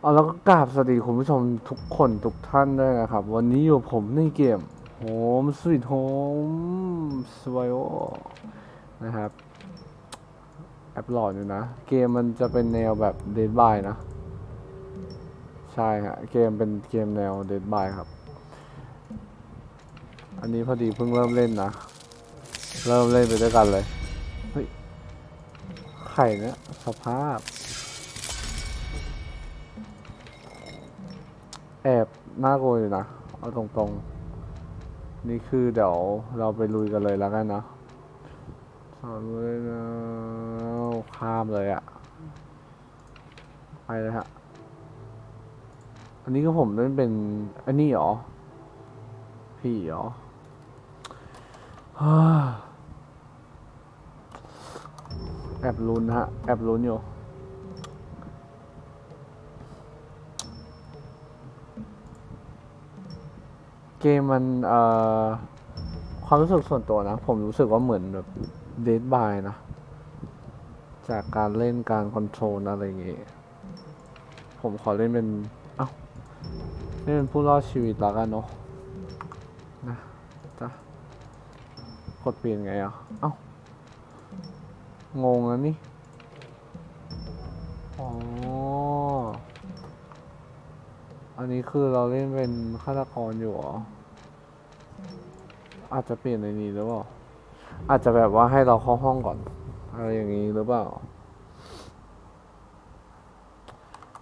เอาแล้วก็กราบสวัสดีคุณผู้ชมทุกคนทุกท่านด้วยนะครับ วันนี้อยู่ผมในเกมโฮมสวีทโฮมสวายโอนะครับแอปหลอดอยู่นะ เกมมันจะเป็นแนวแบบเด d บายนะ ใช่ฮะเกมเป็นเกมแนวเด d บายครับ อันนี้พอดีเพิ่งเริ่มเล่นนะ เริ่มเล่นไปด้วยกันเลย เฮ้ย ไข่เนี่ยสภาพ แอบน่ากลัวอยู่นะ เอาตรงๆ นี่คือเดี๋ยวเราไปลุยกันเลยแล้วกันนะสอนเลยนะข้ามเลยอะไปเลยฮะ อันนี้ก็ผมเล่นเป็น อันนี้เหรอ พี่เหรอแอบลุ้นฮะ แอบลุ้นอยู่ เกมมันเอ่อความรู้สึกส่วนตัวนะ ผมรู้สึกว่าเหมือนแบบเด d บายนะ จากการเล่นการคอนโทรลอะไรอย่างงี้ผมขอเล่นเป็น เอ้า เล่นเป็นผู้รอดชีวิตแล้วกันเนาะนะจ้ะกดเปลี่ยนไงอะ เอ้างงแล้วนี่ อ๋อ อันนี้คือเราเล่นเป็นฆาตกรอยู่เหรอ อาจจะเปลี่ยนในนี้หรือเปล่า อาจจะแบบว่าให้เราเข้าห้องก่อน อะไรอย่างนี้หรือเปล่า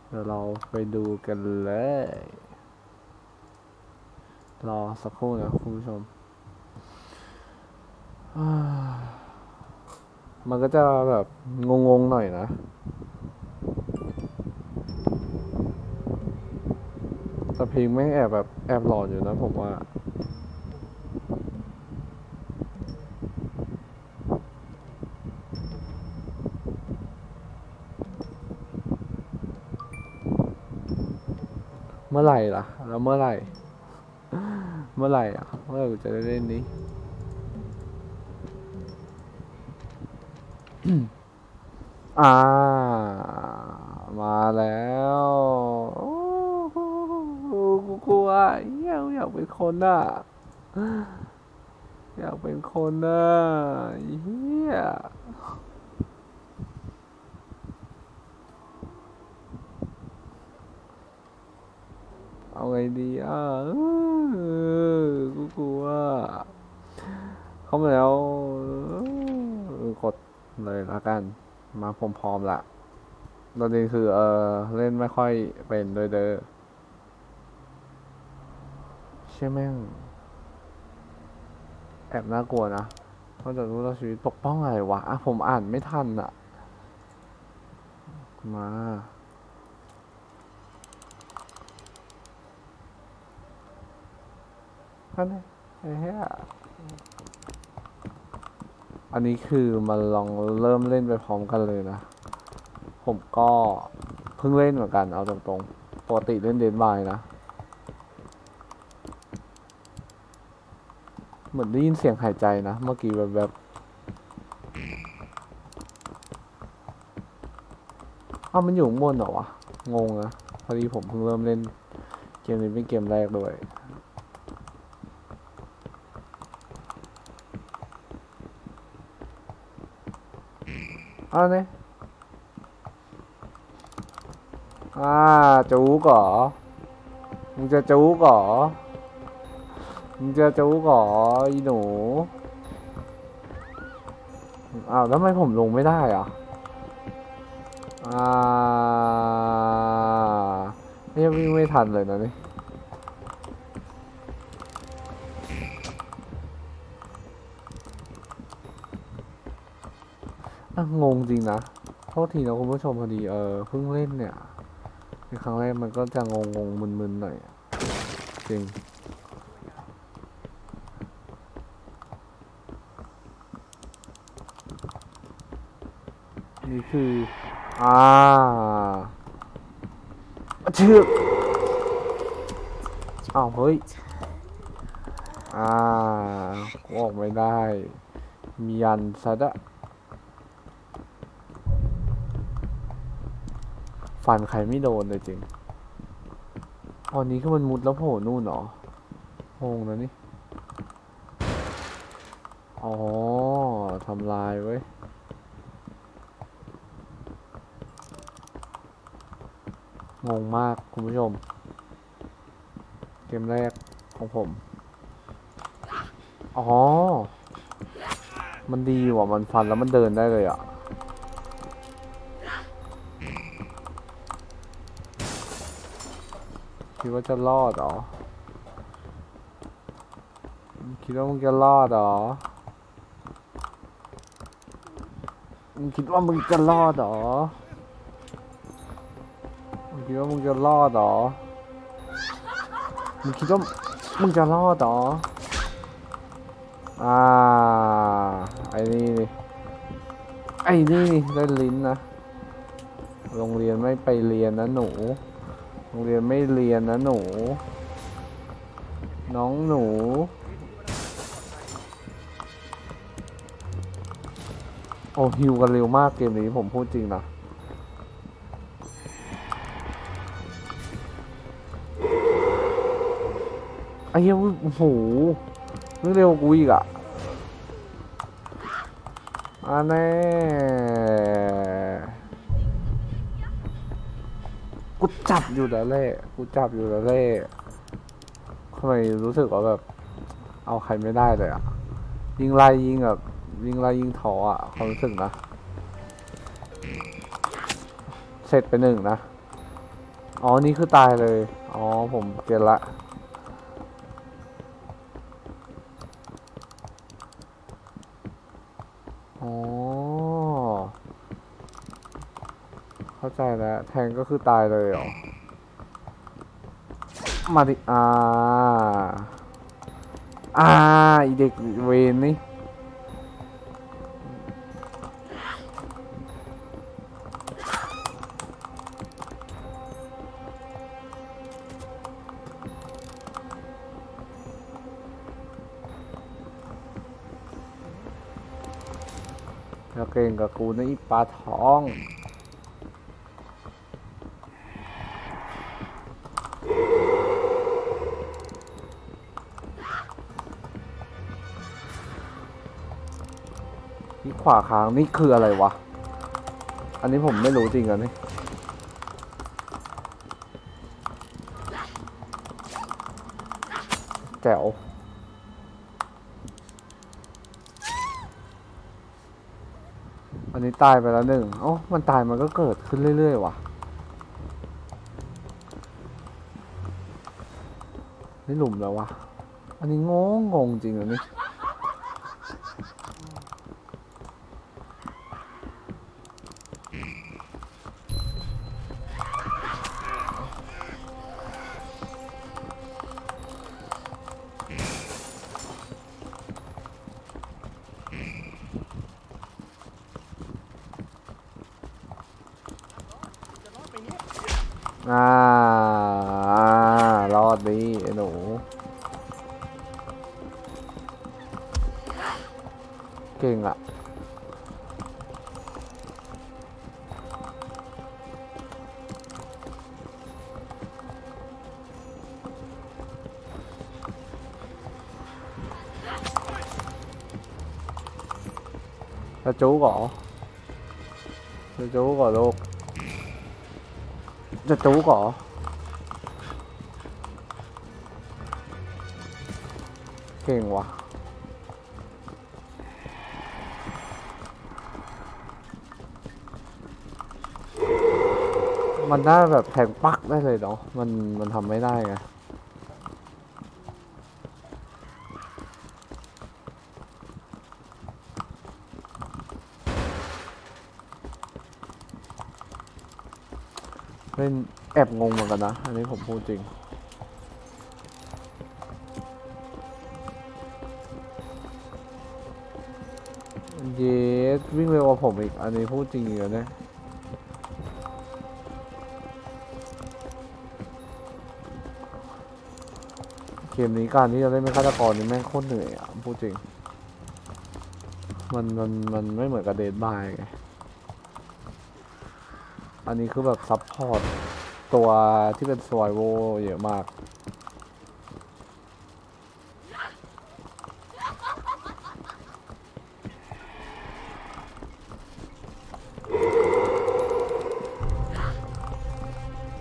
เดี๋ยวเราไปดูกันเลย รอสักครู่นะคุณผู้ชม มันก็จะแบบงงๆหน่อยนะ แต่เพลงแม่งแอบแบบแอบหลอนอยู่นะผมว่า เมื่อไหร่ล่ะ แล้วเมื่อไหร่ เมื่อไหร่อะ เมื่อไหร่กูจะได้เล่นนี้อ่า มาแล้ว กูกลัวเหี้ยอยากเป็นคนอะ อยากเป็นคนอะเฮียเอาไงดีอะกูกลัวเข้ามาแล้วกดเลยละกัน มาพร้อมๆละตอนนี้คือเออเล่นไม่ค่อยเป็นด้วยเด้อ ใช่แม่งแอบน่ากลัวนะเพราจะรู้ว่าชีวิตปกป้องอะไรวะอะผมอ่านไม่ทันอะมาอันนี้อ้เหี้ยอันนี้คือมันลองเริ่มเล่นไปพร้อมกันเลยนะ ผมก็เพิ่งเล่นเหมือนกันเอาตรงๆปกติเล่นเดนบายนะ เหมือนได้ยินเสียงหายใจนะ เมื่อกี้แบบแบบอ้าวมันอยู่ข้างบนเหรอวะ งงนะพอดีผมเพิ่งเริ่มเล่น เกมนี้เป็นเกมแรกด้วยเอาเนี่ยอ่าจูกเหรอมึงจะจูกเหรอ มึงจะจูกเหรออีหนูอ้าวแล้วทำไมผมลงไม่ได้อะอ่านี่ยังวิ่งไม่ทันเลยนะนี่องงจริงนะโทษทีนะคุณผู้ชมพอดีเออเพิ่งเล่นเนี่ยในครั้งแรกมันก็จะงงงมึนๆหน่อยจริง นี่คืออ่าเชือกอ้าวเฮ้ยอ่ากูออกไม่ได้ มียันซะดะฟันใครไม่โดนเลยจริงอนี้ก็มันมุดแล้วโผล่นู่นเหรอโงงนะนี่ อ๋อ ทำลายเว้ งงมาก คุณผู้ชม เกมแรกของผม อ๋อ มันดีว่ะ มันฟันแล้วมันเดินได้เลยอะ คิดว่าจะรอดหรอ คิดว่ามึงจะรอดหรอ มึงคิดว่ามึงจะรอดหรอ คิดว่ามึงจะรอดหรอ มึงคิดว่ามึงจะรอดหรอ อ่า ไอ้นี่นี่ ไอ้นี่นี่ได้ลิ้นนะ โรงเรียนไม่ไปเรียนนะหนู โรงเรียนไม่เรียนนะหนู น้องหนูโอ้ฮิวกันเร็วมากเกมนี้ผมพูดจริงนะ อ้เหี้ยโอ้โหนึกเร็วกว่ากูอีกอะอันแน่กูจับอยู่แล้วแหละกูจับอยู่แล้วแหละทำไมรู้สึกว่าแบบ เอาใครไม่ได้เลยอะ ยิงไล่ยิงแบบยิงไล่ยิงถออะความรู้สึกนะ เสร็จไปหนึ่งนะ อ๋อ นี่คือตายเลย อ๋อ ผมเก็ตละ อ๋อ เข้าใจแล้ว แทงก็คือตายเลยเหรอ มาดิ อ่า อ่าอีเด็กเวนนี่ แล้วเก่งกับกูนะอีปลาทองนี่ขวาค้างนี่คืออะไรวะ อันนี้ผมไม่รู้จริงอันนี้แจ๋ว อั นี้ตายไปแล้วหนึ่งโอ้มันตายมันก็เกิดขึ้นเรื่อย ๆ ว่ะ นี่หลุมแล้ววะ อันนี้งงงจริงอัน อ่ารอดดีไอ้หนูเก่งอะจะจูก่อจะจูก่อลูก จะจูก่อเก่งว่ะมันได้แบบแทงปักได้เลยเนาะ มันมันทำไม่ได้ไง ล่นแอบงงเหมือนกันนะ อันนี้ผมพูดจริง เยสวิ่งเร็วกว่าผมอีก อันนี้พูดจริงเหรอเนี่ยเกมนี้การที่จะเล่นเป็นฆาตกรนี่แม่งโคตรเหนื่อยอะพูดจริง มันมันมันไม่เหมือนกับเดดบายไง อันนี้คือแบบซับพอร์ตตัวที่เป็นสวายโวเยอะมาก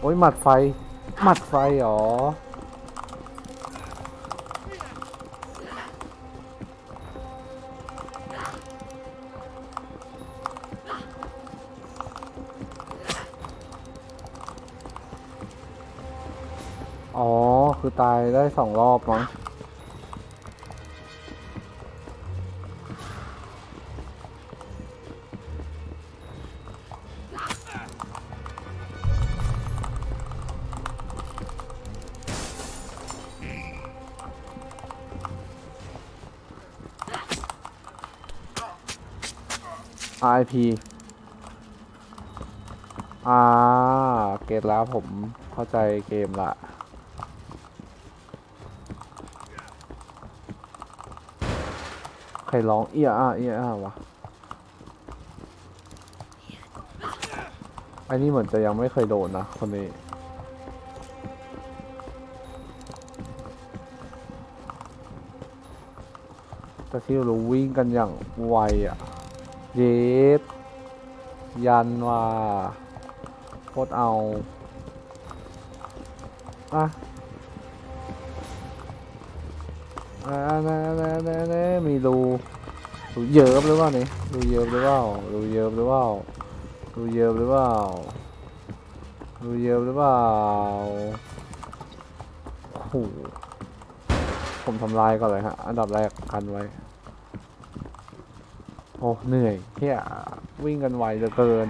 โอ้ยหมัดไฟ หมัดไฟหรออ๋อ ตายได้สองรอบมั้ง RIP อ่า เกตแล้วผมเข้าใจเกมละ ใค รร้องเอียอะเอียอะวะอันนี้เหมือนจะยังไม่เคยโดนนะคนนี้แต่ที่เราวิ่งกันอย่างไวอะ เยสยันว่าโคตรเอา อะ อ่าน่น่แน่แน่มีรูรูเยิบหรือเปล่านี่รูเยิบหรือเปล่ารูเยิบหรือเปล่ารูเยิบหรือเปล่ารูเยิบหรือเปล่าโอ้โหผมทำลายก่อนเลยฮะ อันดับแรกกันไว้ โอ้เหนื่อยเฮียวิ่งกันไวเหลือเกิน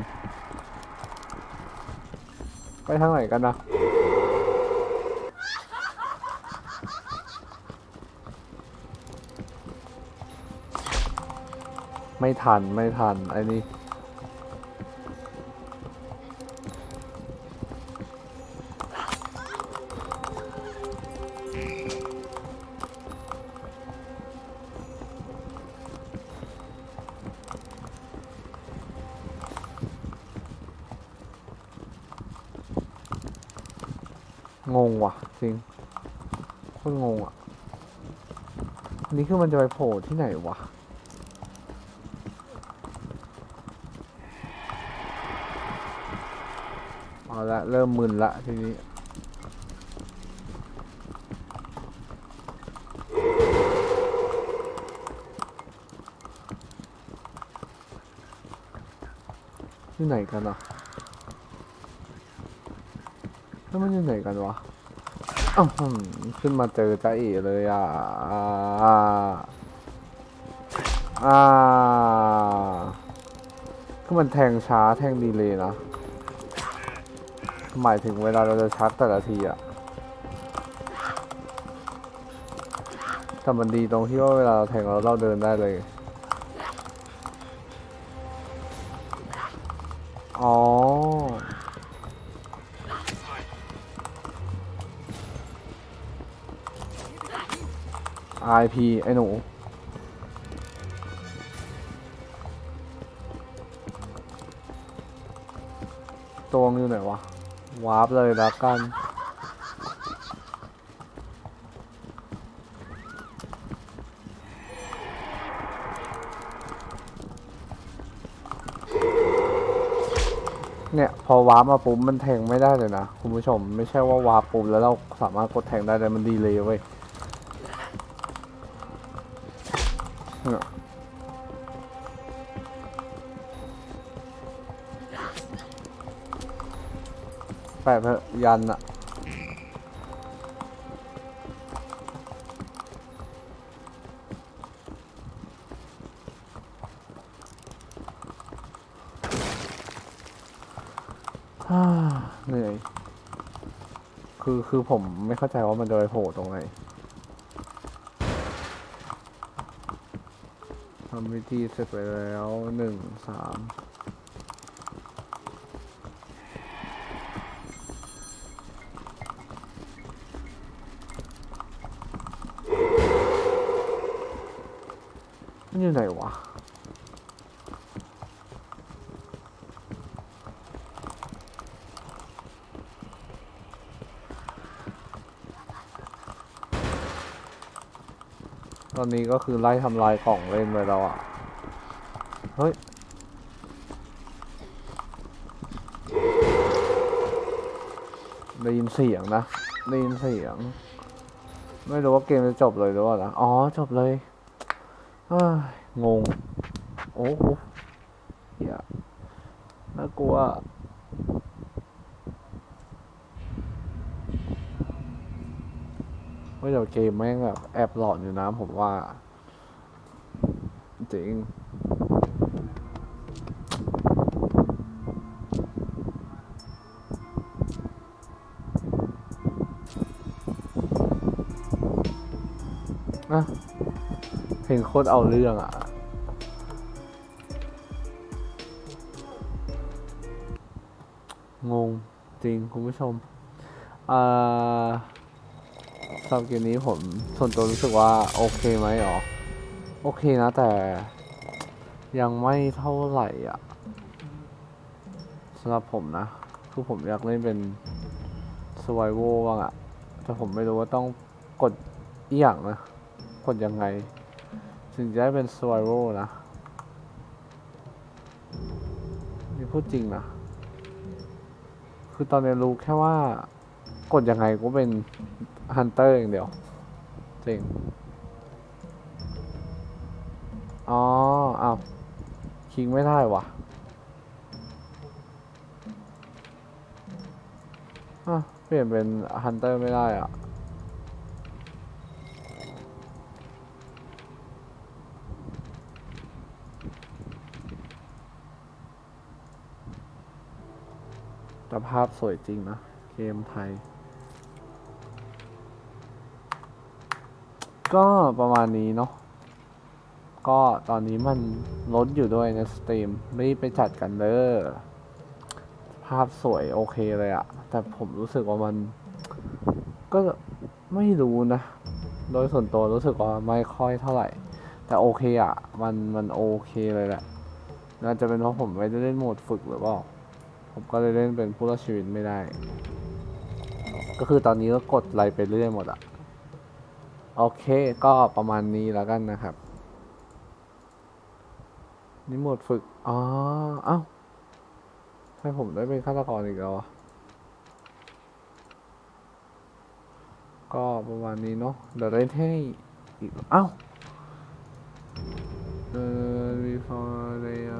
ไปทางไหนกันนะ ไม่ทันไม่ทันไอ้นี่งงว่ะจริงโคตรงงอะนนี้คือมันจะไปโผล่ที่ไหนวะ เอา ละเริ่มมึนละทีนี้ที่ไหนกันอะแล้วมันอยู่ไหนกันวะอ้าวขึ้นมาเจอจ้าเอ๋เลยอะอ่าอ่าคือมันแทงช้าแทงดีเลยนะ หมายถึงเวลาเราจะชาร์จแต่ละทีอะแต่มันดีตรงที่ว่าเวลาเราแทงเราเราเดินได้เลย อ๋อ IP ไอ้หนูตัวมันอยู่ไหนวะ วาร์ปเลยแล้วกันเนี่ยพอวาร์ปมาปุ๊บมันแทงไม่ได้เลยนะ คุณผู้ชมไม่ใช่ว่าวาร์ปปุ๊บแล้วเราสามารถกดแทงได้เลยมันดีเลยเว้ย แปะเถอะยันอะฮ่าเหนื่อย คือคือผมไม่เข้าใจว่ามันจะไปโผล่ตรงไหนทำวิธีเสร็จไปแล้วหนึ่งสามันอยู่ไหนวะตอนนี้ก็คือไล่ทำลายของเล่นไปแล้วอะ เฮ้ย ได้ยินเสียงนะ ได้ยินเสียง ไม่รู้ว่าเกมจะจบเลยหรือเปล่านะ อ๋อ จบเลย งง โอ้โหเหี้ยน่ากลัวว่าเดี๋ยวเกมแม่งแบบแอบหลอนอยู่นะผมว่า จริง งโคตรเอาเรื่องอะ งงจริงคุณผู้ชมอ่าสำหรับเกมนี้ผมส่วนตัวรู้สึกว่า โอเคไหมหรอ โอเคนะแต่ ยังไม่เท่าไหร่อะสำหรับผมนะ คือผมอยากเล่นเป็น survival บ้างอะแต่ผมไม่รู้ว่าต้องกดอีหยังนะ กดยังไง ถึงจะได้เป็น survival นะ นี่พูดจริงนะ คือตอนนี้รู้แค่ว่ากดยังไงก็เป็นฮันเตอร์อย่างเดียว จริง อ๋ออ้าวคิงไม่ได้วะอะเปลี่ยนเป็นฮันเตอร์ไม่ได้อะ แต่ภาพสวยจริงนะ เกมไทย ก็ประมาณนี้เนาะก็ตอนนี้มันลดอยู่ด้วยในสตรีมรีบไปจัดกันเด้อภาพสวยโอเคเลยอะแต่ผมรู้สึกว่ามัน ก็ไม่รู้นะ โดยส่วนตัวรู้สึกว่าไม่ค่อยเท่าไหร่ แต่โอเคอะมันมันโอเคเลยแหละน่าจะเป็นเพราะผมไม่ได้เล่นโหมดฝึกหรือเปล่า ผมก็เลยเล่นเป็นผู้รอดชีวิตไม่ได้ ก็คือตอนนี้ก็กดไลไปเรื่อยหมดอะโอเคก็ประมาณนี้แล้วกันนะครับ นี่หมดฝึก อ๋อ เอ้าให้ผมได้เป็นฆาตกรอีกแล้วอะก็ประมาณนี้เนาะเดี๋ยวได้ให้อีกเอ้าเออ before they อ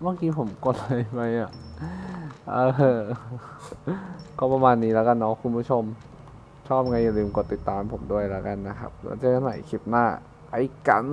เมื่อกี้ผมกดอะไรไปอะ เออ ก็ประมาณนี้แล้วกันเนาะคุณผู้ชม ชอบไงอย่าลืมกดติดตามผมด้วยแล้วกันนะครับ แล้วเจอกันใหม่คลิปหน้าไปกัน